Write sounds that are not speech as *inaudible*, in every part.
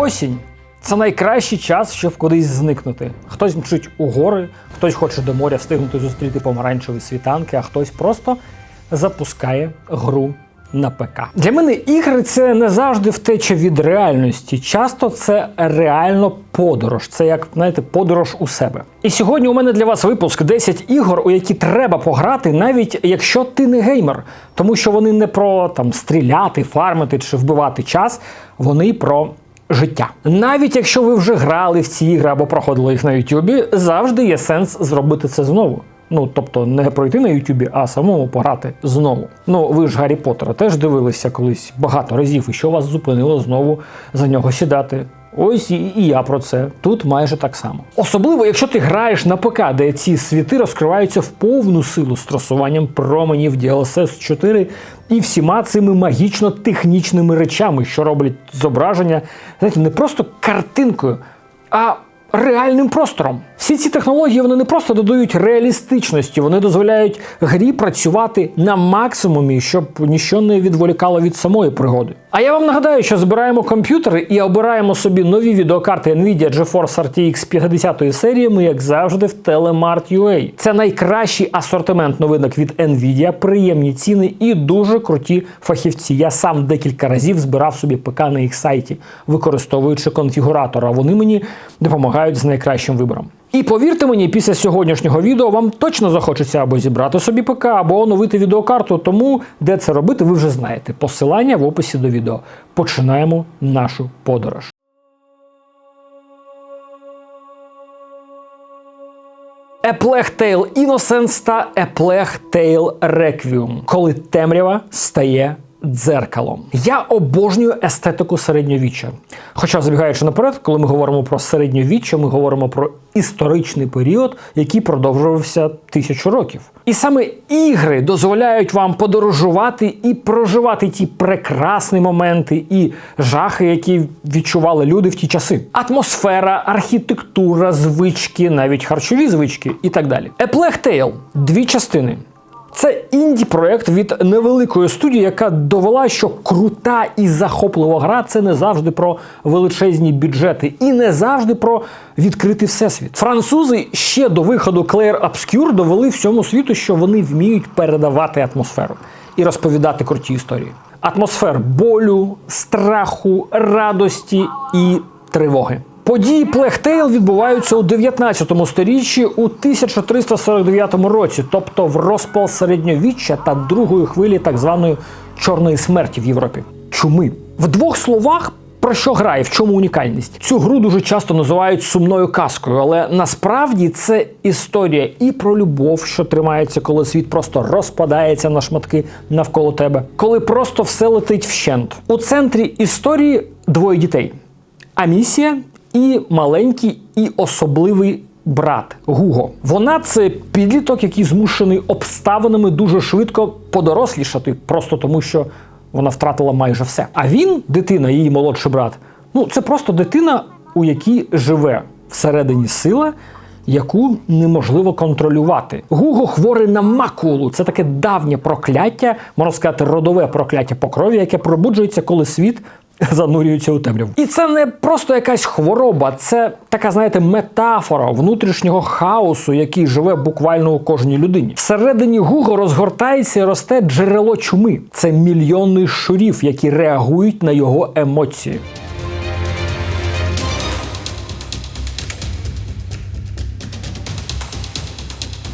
Осінь це найкращий час, щоб кудись зникнути. Хтось мчить у гори, хтось хоче до моря встигнути зустріти помаранчеві світанки, а хтось просто запускає гру на ПК. Для мене ігри це не завжди втеча від реальності. Часто це реально подорож. Це як знаєте, подорож у себе. І сьогодні у мене для вас випуск 10 ігор, у які треба пограти, навіть якщо ти не геймер, тому що вони не про там стріляти, фармити чи вбивати час, вони про. Життя, навіть якщо ви вже грали в ці ігри або проходили їх на Ютубі, завжди є сенс зробити це знову. Ну, тобто не пройти на Ютубі, а самому пограти знову. Ну, ви ж Гаррі Поттера теж дивилися колись багато разів, і що вас зупинило знову за нього сідати. Ось і, я про це тут майже так само. Особливо, якщо ти граєш на ПК, де ці світи розкриваються в повну силу з трасуванням променів DLSS 4 і всіма цими магічно-технічними речами, що роблять зображення, знаєте, не просто картинкою, а реальним простором. Всі ці технології вони не просто додають реалістичності, вони дозволяють грі працювати на максимумі, щоб ніщо не відволікало від самої пригоди. А я вам нагадаю, що збираємо комп'ютери і обираємо собі нові відеокарти Nvidia GeForce RTX 50 серії, ми, як завжди, в Telemart.ua. Це найкращий асортимент новинок від Nvidia, приємні ціни і дуже круті фахівці. Я сам декілька разів збирав собі ПК на їх сайті, використовуючи конфігуратор, а вони мені допомагають з найкращим вибором. І повірте мені, після сьогоднішнього відео вам точно захочеться або зібрати собі ПК, або оновити відеокарту. Тому де це робити, ви вже знаєте. Посилання в описі до відео. Починаємо нашу подорож. A Plague Tale та A Plague Tale коли темрява стає дзеркалом. Я обожнюю естетику середньовіччя. Хоча, забігаючи наперед, коли ми говоримо про середньовіччя, ми говоримо про історичний період, який продовжувався тисячу років. І саме ігри дозволяють вам подорожувати і проживати ті прекрасні моменти і жахи, які відчували люди в ті часи. Атмосфера, архітектура, звички, навіть харчові звички і так далі. A Tale – дві частини. Це інді-проект від невеликої студії, яка довела, що крута і захоплива гра це не завжди про величезні бюджети і не завжди про відкритий всесвіт. Французи ще до виходу Clair Obscure довели всьому світу, що вони вміють передавати атмосферу і розповідати круті історії. Атмосфер болю, страху, радості і тривоги. Події Tale відбуваються у 19 сторіччі у 1349 році, тобто в розпал середньовіччя та другої хвилі так званої чорної смерті в Європі. Чуми в двох словах. Про що грає, в чому унікальність? Цю гру дуже часто називають сумною казкою, але насправді це історія і про любов, що тримається, коли світ просто розпадається на шматки навколо тебе, коли просто все летить вщент. У центрі історії двоє дітей. А місія і маленький, і особливий брат Гуго. Вона це підліток, який змушений обставинами дуже швидко подорослішати, просто тому що вона втратила майже все. А він, дитина, її молодший брат, ну це просто дитина, у якій живе всередині сила. Яку неможливо контролювати. Гуго хворий на макулу. Це таке давнє прокляття, можна сказати, родове прокляття по крові, яке пробуджується, коли світ *laughs* занурюються у темряву. І це не просто якась хвороба, це така, знаєте, метафора внутрішнього хаосу, який живе буквально у кожній людині. Всередині Гуго розгортається і росте джерело чуми. Це мільйони щурів, які реагують на його емоції.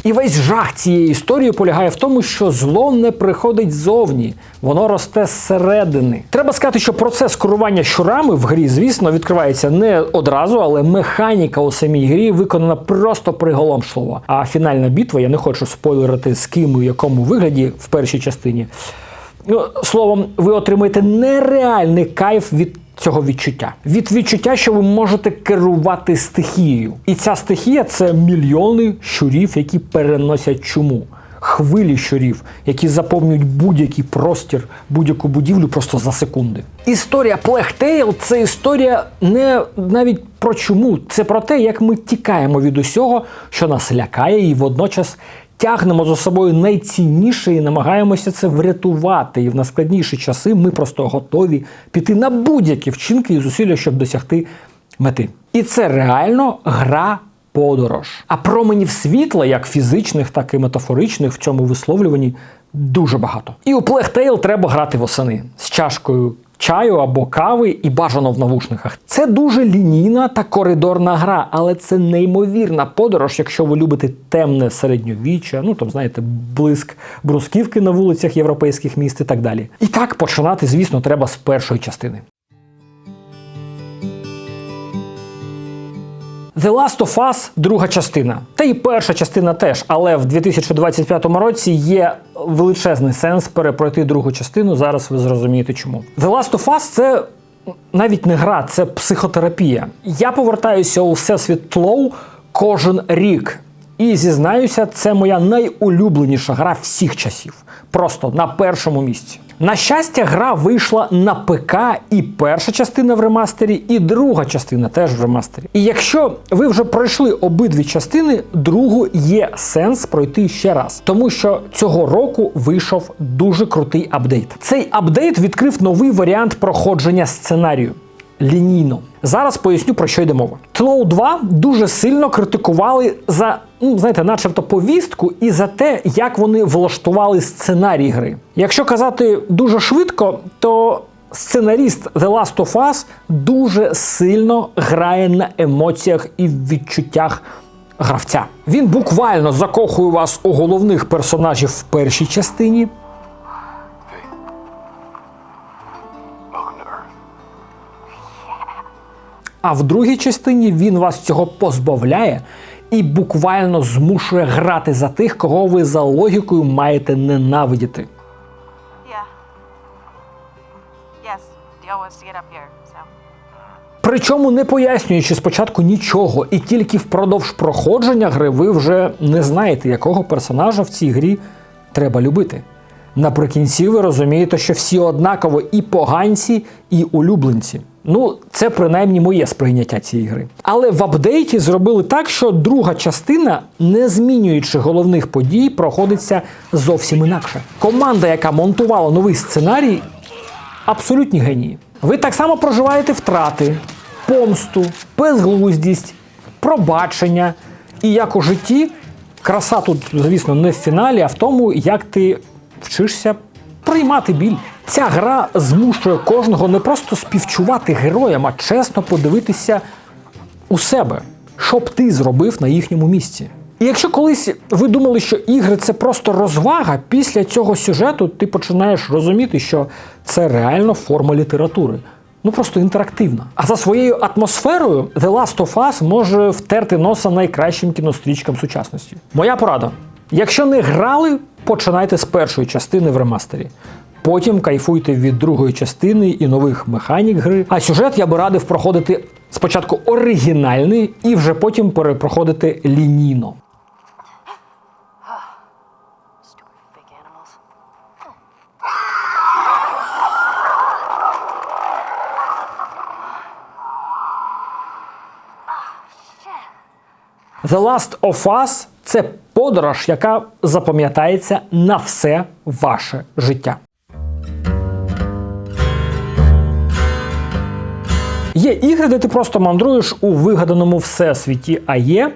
І весь жах цієї історії полягає в тому, що зло не приходить ззовні, воно росте зсередини. Треба сказати, що процес керування щурами в грі, звісно, відкривається не одразу, але механіка у самій грі виконана просто приголомшливо. А фінальна битва, я не хочу спойлерити з ким і в якому вигляді в першій частині. Ну, словом, ви отримаєте нереальний кайф від цього відчуття. Від відчуття, що ви можете керувати стихією. І ця стихія це мільйони щурів, які переносять чуму. Хвилі щурів, які заповнюють будь-який простір, будь-яку будівлю просто за секунди. Історія Tale – це історія не навіть про чуму, це про те, як ми тікаємо від усього, що нас лякає, і водночас тягнемо за собою найцінніше і намагаємося це врятувати. І в найскладніші часи ми просто готові піти на будь-які вчинки і зусилля, щоб досягти мети. І це реально гра. Подорож. А променів світла, як фізичних, так і метафоричних, в цьому висловлюванні дуже багато. І у Tale треба грати восени з чашкою чаю або кави і бажано в навушниках. Це дуже лінійна та коридорна гра, але це неймовірна подорож, якщо ви любите темне середньовіччя, ну там знаєте, блиск брусківки на вулицях європейських міст і так далі. І так починати, звісно, треба з першої частини. The Last of Us – друга частина. Та й перша частина теж, але в 2025 році є величезний сенс перепройти другу частину. Зараз ви зрозумієте чому. The Last of Us – це навіть не гра, це психотерапія. Я повертаюся у всесвіт Тлоу кожен рік. І зізнаюся, це моя найулюбленіша гра всіх часів. Просто на першому місці. На щастя, гра вийшла на ПК і перша частина в ремастері, і друга частина теж в ремастері. І якщо ви вже пройшли обидві частини, другу є сенс пройти ще раз, тому що цього року вийшов дуже крутий апдейт. Цей апдейт відкрив новий варіант проходження сценарію лінійно. Зараз поясню про що йде мова. Тлоу 2 дуже сильно критикували за, ну знаєте, начебто повістку і за те, як вони влаштували сценарій гри. Якщо казати дуже швидко, то сценаріст The Last of Us дуже сильно грає на емоціях і відчуттях. Гравця він буквально закохує вас у головних персонажів в першій частині, А в другій частині він вас цього позбавляє і буквально змушує грати за тих, кого ви за логікою маєте ненавидіти. Причому не пояснюючи спочатку нічого, і тільки впродовж проходження гри ви вже не знаєте, якого персонажа в цій грі треба любити. Наприкінці ви розумієте, що всі однаково і поганці, і улюбленці. Ну, це принаймні моє сприйняття цієї гри. Але в апдейті зробили так, що друга частина, не змінюючи головних подій, проходиться зовсім інакше. Команда, яка монтувала новий сценарій, абсолютні генії. Ви так само проживаєте втрати, помсту, безглуздість, пробачення. І як у житті, краса тут, звісно, не в фіналі, а в тому, як ти вчишся приймати біль. Ця гра змушує кожного не просто співчувати героям, а чесно подивитися у себе, що б ти зробив на їхньому місці. І якщо колись ви думали, що ігри це просто розвага, після цього сюжету ти починаєш розуміти, що це реально форма літератури. Ну просто інтерактивна. А за своєю атмосферою The Last of Us може втерти носа найкращим кінострічкам сучасності. Моя порада: якщо не грали, починайте з першої частини в ремастері. Потім кайфуйте від другої частини і нових механік гри. А сюжет я би радив проходити спочатку оригінальний і вже потім перепроходити лінійно. The Last of Us – це подорож, яка запам'ятається на все ваше життя. Є ігри, де ти просто мандруєш у вигаданому всесвіті, а є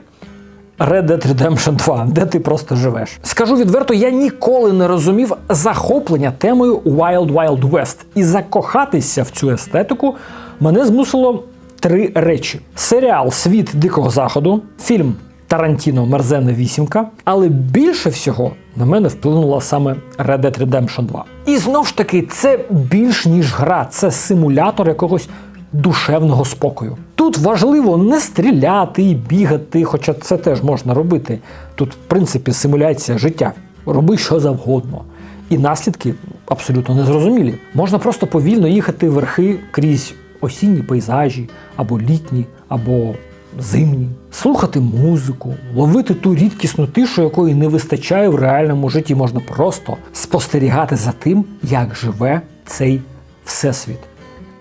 Red Dead Redemption 2, де ти просто живеш. Скажу відверто, я ніколи не розумів захоплення темою Wild Wild West. І закохатися в цю естетику мене змусило три речі: серіал Світ Дикого Заходу, фільм Тарантіно Мерзена вісімка, але більше всього на мене вплинула саме Red Dead Redemption 2. І знов ж таки, це більш ніж гра, це симулятор якогось душевного спокою. Тут важливо не стріляти і бігати, хоча це теж можна робити. Тут, в принципі, симуляція життя. Роби що завгодно. І наслідки абсолютно незрозумілі. Можна просто повільно їхати верхи крізь осінні пейзажі, або літні, або зимні, слухати музику, ловити ту рідкісну тишу, якої не вистачає в реальному житті. Можна просто спостерігати за тим, як живе цей всесвіт.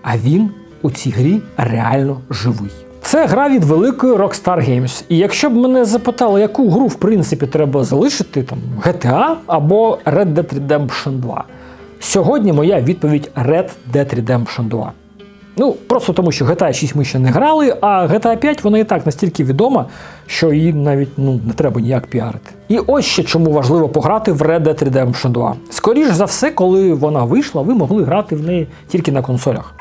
А він у цій грі реально живий. Це гра від великої Rockstar Games. І якщо б мене запитали, яку гру в принципі треба залишити, там GTA або Red Dead Redemption 2. Сьогодні моя відповідь Red Dead Redemption 2. Ну, просто тому, що GTA 6 ми ще не грали, а GTA 5 вона і так настільки відома, що її навіть ну, не треба ніяк піарити. І ось ще чому важливо пограти в Red Dead Redemption 2. Скоріше за все, коли вона вийшла, ви могли грати в неї тільки на консолях.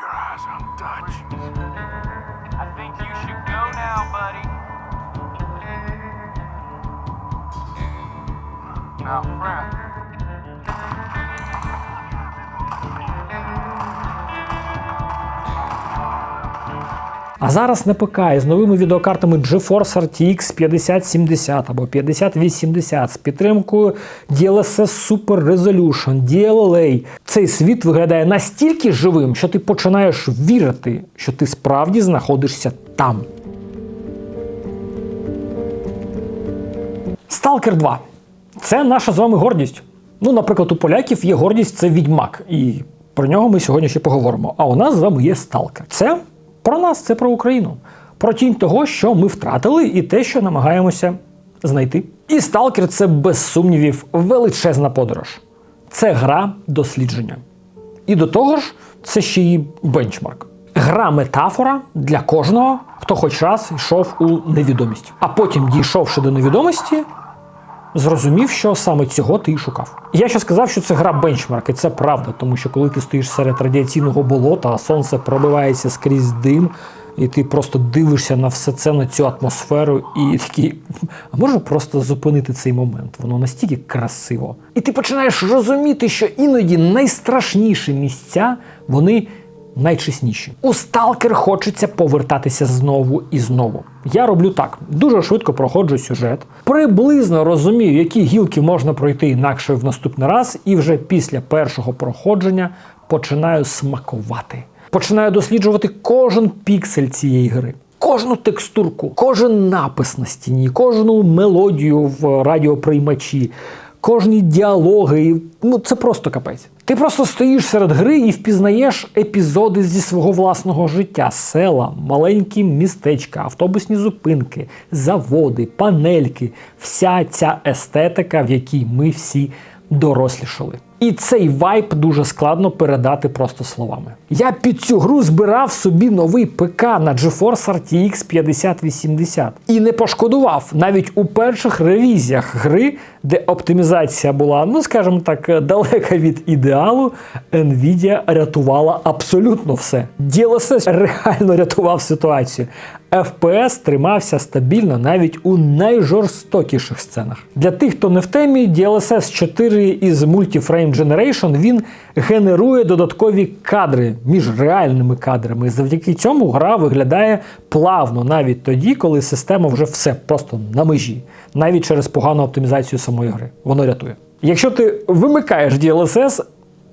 А зараз на ПК із новими відеокартами GeForce RTX 5070 або 5080 з підтримкою DLSS Super Resolution, DLLA. Цей світ виглядає настільки живим, що ти починаєш вірити, що ти справді знаходишся там. Stalker 2. Це наша з вами гордість. Ну, наприклад, у поляків є гордість це відьмак, і про нього ми сьогодні ще поговоримо. А у нас з вами є Stalker. Це про нас, це про Україну. Про тінь того, що ми втратили, і те, що намагаємося знайти. І Stalker – це без сумнівів величезна подорож. Це гра дослідження. І до того ж, це ще й бенчмарк. Гра метафора для кожного, хто хоч раз йшов у невідомість. А потім, дійшовши до невідомості, зрозумів, що саме цього ти і шукав. Я ще сказав, що це гра бенчмарк, і це правда, тому що коли ти стоїш серед радіаційного болота, а сонце пробивається скрізь дим, і ти просто дивишся на все це, на цю атмосферу, і такий, а можна просто зупинити цей момент? Воно настільки красиво. І ти починаєш розуміти, що іноді найстрашніші місця вони найчесніші. У сталкер хочеться повертатися знову і знову. Я роблю так: дуже швидко проходжу сюжет, приблизно розумію, які гілки можна пройти інакше в наступний раз, і вже після першого проходження починаю смакувати. Починаю досліджувати кожен піксель цієї гри. Кожну текстурку, кожен напис на стіні, кожну мелодію в радіоприймачі, кожні діалоги. і, Ну це просто капець. Ти просто стоїш серед гри і впізнаєш епізоди зі свого власного життя: села, маленькі містечка, автобусні зупинки, заводи, панельки, вся ця естетика, в якій ми всі дорослішали. І цей вайб дуже складно передати просто словами. Я під цю гру збирав собі новий ПК на GeForce RTX 5080 і не пошкодував навіть у перших ревізіях гри, де оптимізація була, ну скажімо так, далека від ідеалу. Nvidia рятувала абсолютно все. DLSS реально рятував ситуацію. FPS тримався стабільно навіть у найжорстокіших сценах. Для тих, хто не в темі, DLSS 4 із Multiframe Generation він генерує додаткові кадри між реальними кадрами. Завдяки цьому гра виглядає плавно навіть тоді, коли система вже все просто на межі, навіть через погану оптимізацію самої гри. Воно рятує. Якщо ти вимикаєш DLSS,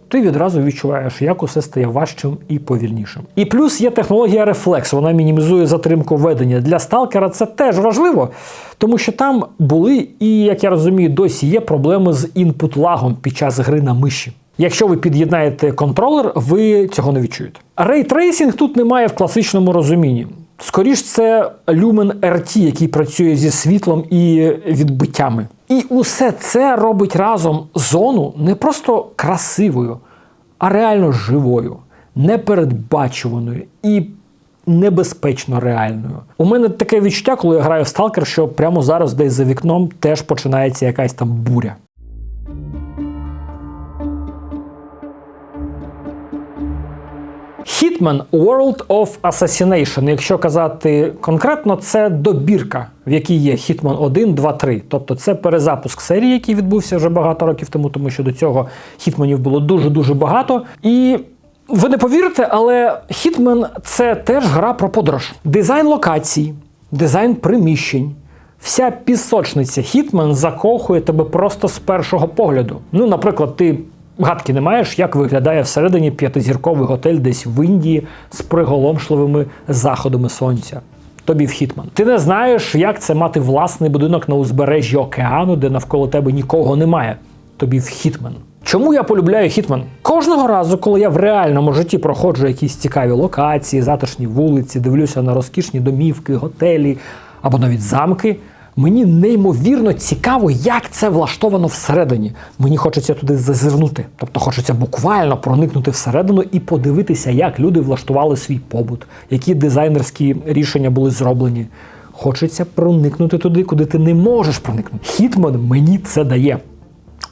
ти відразу відчуваєш, як усе стає важчим і повільнішим. І плюс є технологія Reflex, вона мінімізує затримку ведення. Для сталкера це теж важливо, тому що там були, і як я розумію, досі є проблеми з інпут-лагом під час гри на миші. Якщо ви під'єднаєте контролер, ви цього не відчуєте. Рейтрейсінг тут немає в класичному розумінні. Скоріш, це Lumen RT, який працює зі світлом і відбиттями. І усе це робить разом зону не просто красивою, а реально живою, непередбачуваною і небезпечно реальною. У мене таке відчуття, коли я граю в Сталкер, що прямо зараз десь за вікном теж починається якась там буря. Hitman World of Assassination, якщо казати конкретно, це добірка, в якій є Hitman 1, 2, 3. Тобто це перезапуск серії, який відбувся вже багато років тому, тому що до цього хітманів було дуже-дуже багато. І ви не повірите, але Hitman – це теж гра про подорож. Дизайн локацій, дизайн приміщень. Вся пісочниця Hitman закохує тебе просто з першого погляду. Ну, наприклад, ти гадки не маєш, як виглядає всередині п'ятизірковий готель десь в Індії з приголомшливими заходами сонця. Тобі в Хітман. Ти не знаєш, як це мати власний будинок на узбережжі океану, де навколо тебе нікого немає. Тобі в Хітман. Чому я полюбляю Хітман? кожного разу, коли я в реальному житті проходжу якісь цікаві локації, затишні вулиці, дивлюся на розкішні домівки, готелі або навіть замки. Мені неймовірно цікаво, як це влаштовано всередині. Мені хочеться туди зазирнути. Тобто хочеться буквально проникнути всередину і подивитися, як люди влаштували свій побут, які дизайнерські рішення були зроблені. Хочеться проникнути туди, куди ти не можеш проникнути. Хітман мені це дає.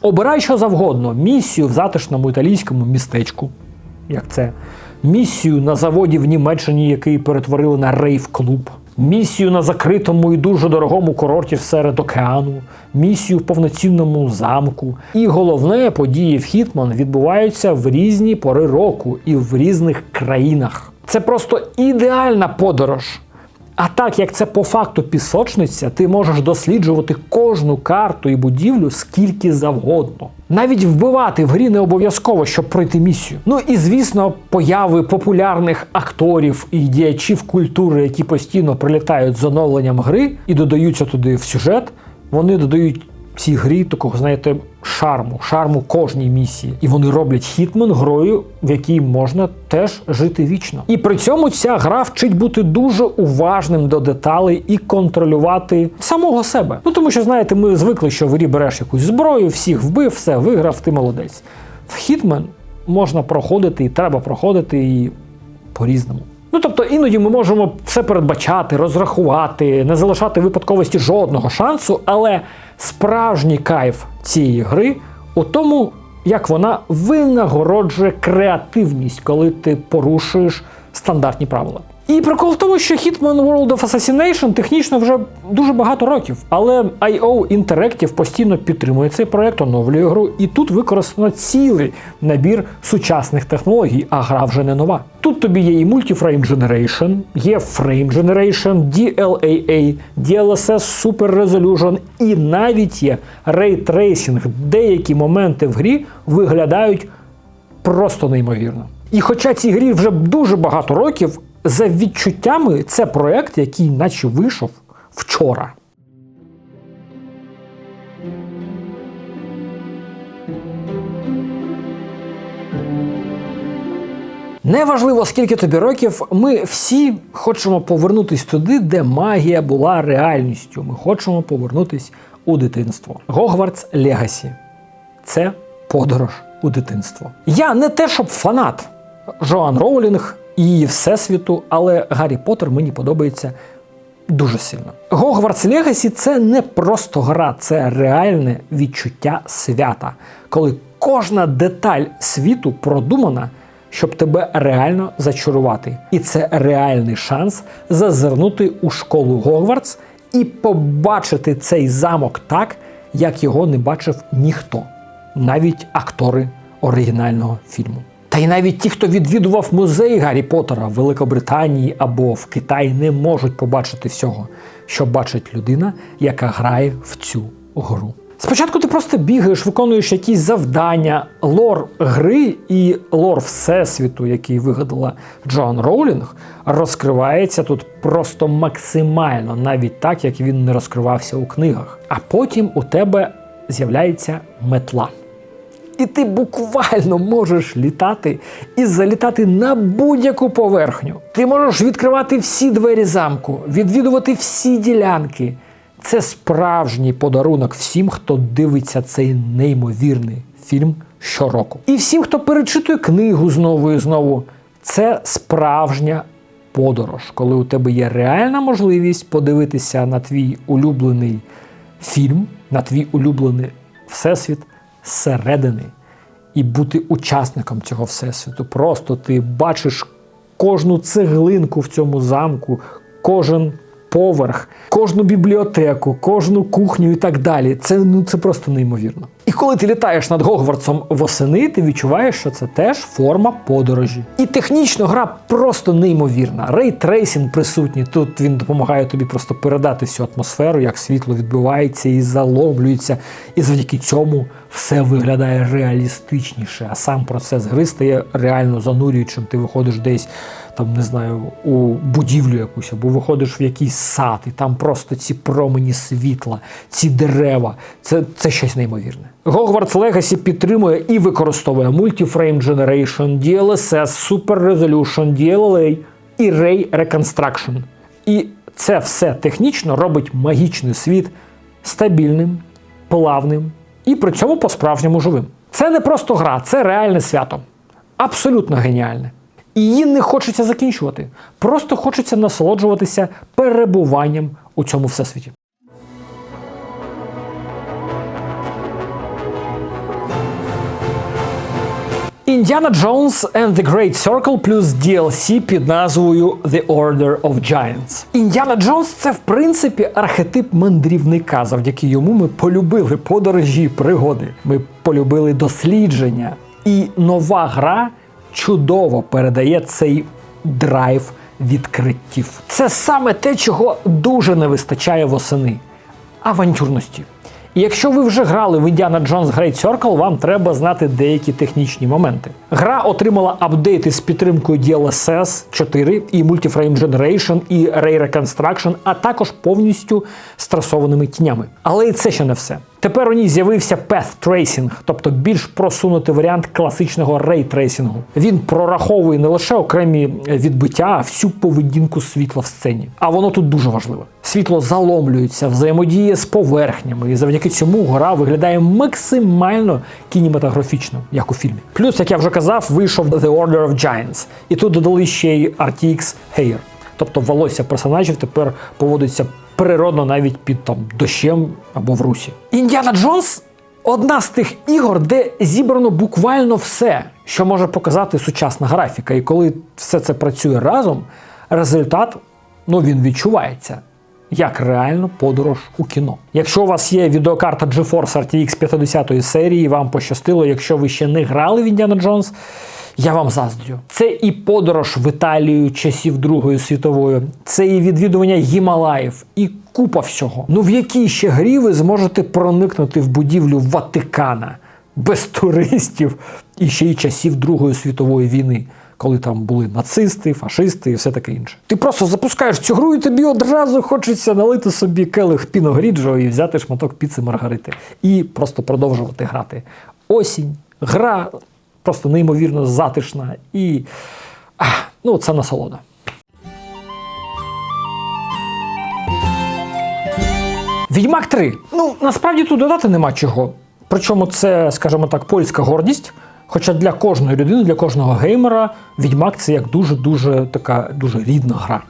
Обирай що завгодно: місію в затишному італійському містечку, як це, місію на заводі в Німеччині, який перетворили на рейв-клуб, місію на закритому і дуже дорогому курорті серед океану, місію в повноцінному замку. І головне, події в Хітман відбуваються в різні пори року і в різних країнах. Це просто ідеальна подорож. А так як це по факту пісочниця, ти можеш досліджувати кожну карту і будівлю скільки завгодно. Навіть вбивати в грі не обов'язково, щоб пройти місію. Ну і звісно, появи популярних акторів і діячів культури, які постійно прилітають з оновленням гри і додаються туди в сюжет, вони додають цій грі такого, знаєте, шарму, шарму кожній місії. І вони роблять Хітмен грою, в якій можна теж жити вічно. І при цьому ця гра вчить бути дуже уважним до деталей і контролювати самого себе. Ну тому що, знаєте, ми звикли, що в грі береш якусь зброю, всіх вбив, все виграв, ти молодець. В Хітмен можна проходити і треба проходити і по-різному. Ну тобто іноді ми можемо все передбачати, розрахувати, не залишати випадковості жодного шансу, але справжній кайф цієї гри у тому, як вона винагороджує креативність, коли ти порушуєш стандартні правила. І прикол в тому, що Hitman World of Assassination технічно вже дуже багато років, але IO Interactive постійно підтримує цей проект, оновлює гру, і тут використано цілий набір сучасних технологій, а гра вже не нова. Тут тобі є і Multiframe Generation, є Frame Generation, DLAA, DLSS Super Resolution і навіть є Ray Tracing. Деякі моменти в грі виглядають просто неймовірно. І хоча цій грі вже дуже багато років, за відчуттями це проект, який наче вийшов вчора. Неважливо, скільки тобі років, ми всі хочемо повернутися туди, де магія була реальністю. Ми хочемо повернутися у дитинство. Гогвартс Легасі це подорож у дитинство. Я не те, щоб фанат Жоан Роулінг і всесвіту, але Гаррі Поттер мені подобається дуже сильно. Гогвартс Легасі це не просто гра, це реальне відчуття свята, коли кожна деталь світу продумана. Щоб тебе реально зачарувати. І це реальний шанс зазирнути у школу Гогвартс і побачити цей замок так, як його не бачив ніхто, навіть актори оригінального фільму. Та й навіть ті, хто відвідував музей Гаррі Поттера в Великобританії або в Китаї, не можуть побачити всього, що бачить людина, яка грає в цю гру. Спочатку ти просто бігаєш, виконуєш якісь завдання, лор гри і лор Всесвіту, який вигадала Джоан Роулінг, розкривається тут просто максимально, навіть так, як він не розкривався у книгах. А потім у тебе з'являється метла. І ти буквально можеш літати і залітати на будь-яку поверхню. Ти можеш відкривати всі двері замку, відвідувати всі ділянки. Це справжній подарунок всім, хто дивиться цей неймовірний фільм щороку. І всім, хто перечитує книгу знову і знову. Це справжня подорож, коли у тебе є реальна можливість подивитися на твій улюблений фільм, на твій улюблений всесвіт зсередини і бути учасником цього всесвіту. Просто ти бачиш кожну цеглинку в цьому замку, кожен поверх, кожну бібліотеку, кожну кухню і так далі. Це ну це просто неймовірно. І коли ти літаєш над Гогвартсом восени, ти відчуваєш, що це теж форма подорожі. І технічно гра просто неймовірна. Рейтрейсінг присутній. Тут він допомагає тобі просто передати всю атмосферу, як світло відбивається і заломлюється. І завдяки цьому все виглядає реалістичніше, а сам процес гри стає реально занурюючим. Ти виходиш десь там не знаю, у будівлю якусь, або виходиш в якийсь сад, і там просто ці промені світла, ці дерева. Це, це щось неймовірне. Hogwarts Legacy підтримує і використовує Multiframe Generation, DLSS, Super Resolution, DLLA і Ray Reconstruction. І це все технічно робить магічний світ стабільним, плавним і при цьому по-справжньому живим. Це не просто гра, це реальне свято. Абсолютно геніальне. І її не хочеться закінчувати. Просто хочеться насолоджуватися перебуванням у цьому всесвіті. Індіана Джонс and the Great Circle плюс DLC під назвою The Order of Giants. Індіана Джонс це в принципі архетип мандрівника. Завдяки йому ми полюбили подорожі, пригоди. Ми полюбили дослідження. І нова гра чудово передає цей драйв відкриттів. Це саме те, чого дуже не вистачає восени авантюрності. І якщо ви вже грали в Indiana Jones Great Circle, вам треба знати деякі технічні моменти. Гра отримала апдейти з підтримкою DLSS 4 і Multiframe Generation, і Ray Reconstruction, а також повністю стресованими тінями. Але і це ще не все. Тепер у ній з'явився Path Tracing, тобто більш просунутий варіант класичного рейтрейсингу. Він прораховує не лише окремі відбиття, а всю поведінку світла в сцені. А воно тут дуже важливе. Світло заломлюється, взаємодіє з поверхнями, і завдяки цьому гра виглядає максимально кінематографічно, як у фільмі. Плюс, як я вже казав, вийшов The Order of Giants, і тут додали ще й RTX Hair. Тобто волосся персонажів тепер поводиться природно навіть під там дощем або в русі. Індіана Джонс одна з тих ігор, де зібрано буквально все, що може показати сучасна графіка. І коли все це працює разом, результат ну він відчувається. Як реально подорож у кіно. Якщо у вас є відеокарта GeForce RTX 50 серії, вам пощастило, якщо ви ще не грали в Індіана Джонс, я вам заздрю. Це і подорож в Італію часів Другої світової, це і відвідування Гімалаїв, і купа всього. Ну в якій ще грі ви зможете проникнути в будівлю Ватикана без туристів і ще й часів Другої світової війни? Коли там були нацисти, фашисти і все таке інше. Ти просто запускаєш цю гру, і тобі одразу хочеться налити собі келих піногріджо і взяти шматок піци Маргарити. І просто продовжувати грати. Осінь, гра просто неймовірно затишна і ну, це насолода. Відьмак 3. Ну, насправді тут додати нема чого. Причому це, скажімо так, польська гордість. Хоча для кожної людини, для кожного геймера, Відьмак це як дуже-дуже така дуже рідна гра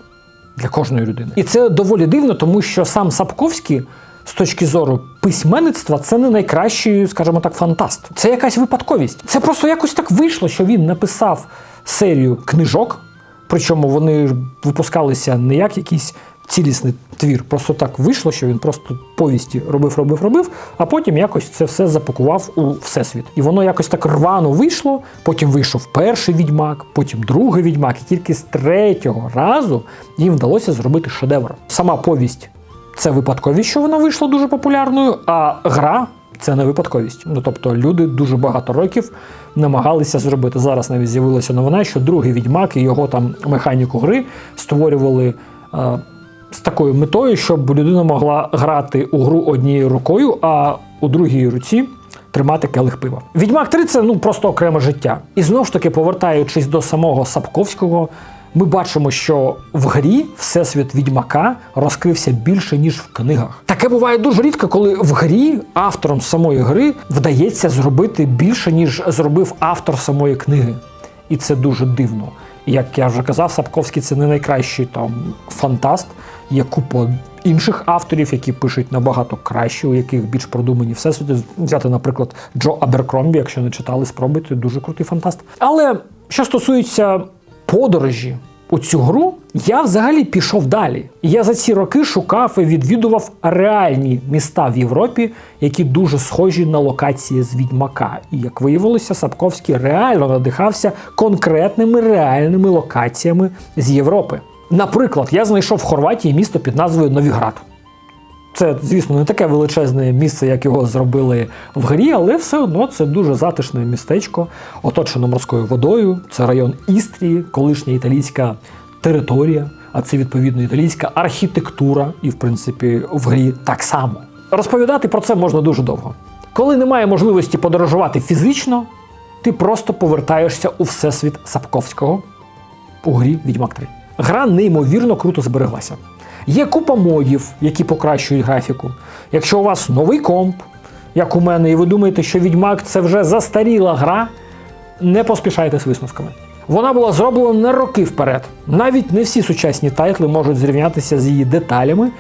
для кожної людини. І це доволі дивно, тому що сам Сапковський, з точки зору письменництва, це не найкращий, скажімо так, фантаст. Це якась випадковість. Це просто якось так вийшло, що він написав серію книжок, причому вони випускалися не як якийсь цілісний твір. Просто так вийшло, що він просто повісті робив, робив, робив, а потім якось це все запакував у всесвіт. І воно якось так рвано вийшло. Потім вийшов перший відьмак, потім другий відьмак, і тільки з третього разу їм вдалося зробити шедевр. Сама повість це випадковість, що вона вийшла дуже популярною, а гра. Це не випадковість. Ну тобто люди дуже багато років намагалися зробити. Зараз навіть з'явилася новина, що другий відьмак і його там механіку гри створювали е, з такою метою, щоб людина могла грати у гру однією рукою, а у другій руці тримати келих пива. Відьмак 3 це ну просто окреме життя. І знову ж таки, повертаючись до самого Сапковського, ми бачимо, що в грі всесвіт відьмака розкрився більше, ніж в книгах. Таке буває дуже рідко, коли в грі автором самої гри вдається зробити більше, ніж зробив автор самої книги. І це дуже дивно. Як я вже казав, Сапковський це не найкращий там фантаст. Є купа інших авторів, які пишуть набагато краще, у яких більш продумані всесвіти. Взяти, наприклад, Джо Аберкромбі, якщо не читали, спробуйте, дуже крутий фантаст. Але що стосується подорожі у цю гру, я взагалі пішов далі. Я за ці роки шукав і відвідував реальні міста в Європі, які дуже схожі на локації з Відьмака. І як виявилося, Сапковський реально надихався конкретними реальними локаціями з Європи. Наприклад, я знайшов в Хорватії місто під назвою Новіград. Це, звісно, не таке величезне місце, як його зробили в грі, але все одно це дуже затишне містечко, оточено морською водою. Це район Істрії, колишня італійська територія, а це відповідно італійська архітектура, і в принципі в грі так само. Розповідати про це можна дуже довго. Коли немає можливості подорожувати фізично, ти просто повертаєшся у всесвіт Сапковського у грі Відьмак 3. Гра неймовірно круто збереглася. Є купа модів, які покращують графіку. Якщо у вас новий комп, як у мене, і ви думаєте, що Відьмак це вже застаріла гра, не поспішайте з висновками. Вона була зроблена на роки вперед. Навіть не всі сучасні тайтли можуть зрівнятися з її деталями,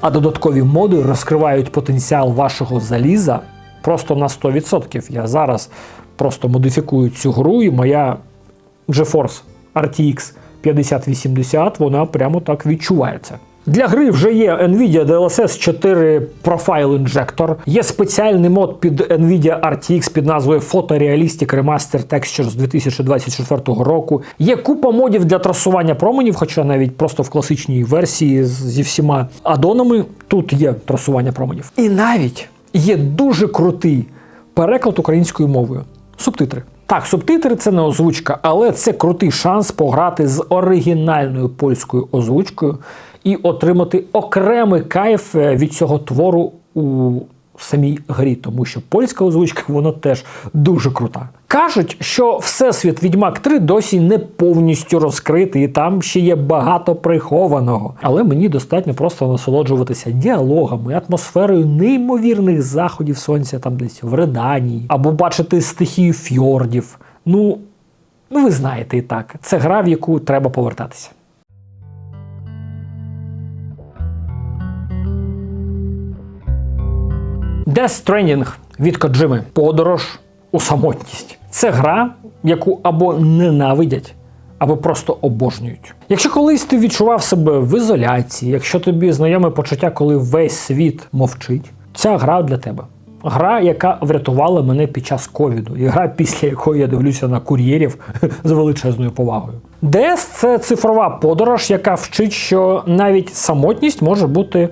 а додаткові моди розкривають потенціал вашого заліза просто на 100%. Я зараз просто модифікую цю гру, і моя GeForce RTX 5080, вона прямо так відчувається. Для гри вже є Nvidia DLSS 4 Profile Injector, є спеціальний мод під Nvidia RTX під назвою Photorealistic Remaster Textures з 2024 року. Є купа модів для трасування променів, хоча навіть просто в класичній версії зі всіма адонами тут є трасування променів. І навіть є дуже крутий переклад українською мовою. Субтитри. Так, субтитри це не озвучка, але це крутий шанс пограти з оригінальною польською озвучкою і отримати окремий кайф е, від цього твору у самій грі, тому що польська озвучка вона теж дуже крута. Кажуть, що всесвіт Відьмак 3 досі не повністю розкритий, і там ще є багато прихованого. Але мені достатньо просто насолоджуватися діалогами, атмосферою неймовірних заходів сонця там десь в Реданії, або бачити стихію фьордів. Ну, ну ви знаєте і так, це гра, в яку треба повертатися. Death Stranding від Коджими. Подорож у самотність. Це гра, яку або ненавидять, або просто обожнюють. Якщо колись ти відчував себе в ізоляції, якщо тобі знайоме почуття, коли весь світ мовчить, ця гра для тебе. Гра, яка врятувала мене під час ковіду, і гра, після якої я дивлюся на кур'єрів *laughs* з величезною повагою. ДС це цифрова подорож, яка вчить, що навіть самотність може бути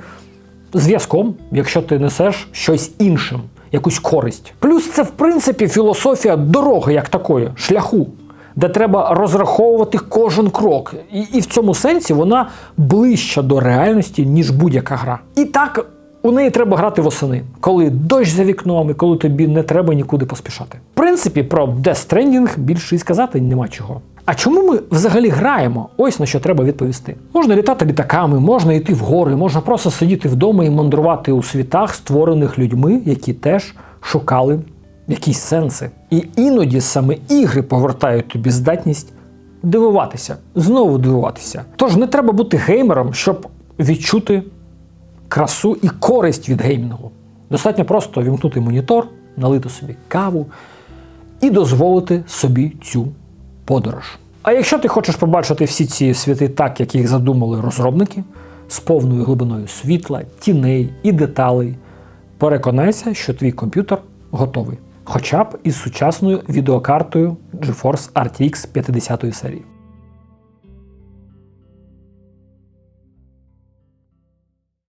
зв'язком, якщо ти несеш щось іншим, якусь користь. Плюс це, в принципі, філософія дороги як такої, шляху, де треба розраховувати кожен крок. І, і в цьому сенсі вона ближча до реальності, ніж будь-яка гра. І так. У неї треба грати восени, коли дощ за вікном і коли тобі не треба нікуди поспішати. В принципі, про Death Stranding більше і сказати нема чого. А чому ми взагалі граємо? Ось на що треба відповісти. Можна літати літаками, можна йти в гори, можна просто сидіти вдома і мандрувати у світах, створених людьми, які теж шукали якісь сенси. І іноді саме ігри повертають тобі здатність дивуватися, знову дивуватися. Tож не треба бути геймером, щоб відчути красу і користь від геймінгу. Достатньо просто вімкнути монітор, налити собі каву і дозволити собі цю подорож. А якщо ти хочеш побачити всі ці світи так, як їх задумали розробники, з повною глибиною світла, тіней і деталей, переконайся, що твій комп'ютер готовий. Хоча б із сучасною відеокартою GeForce RTX 50 серії.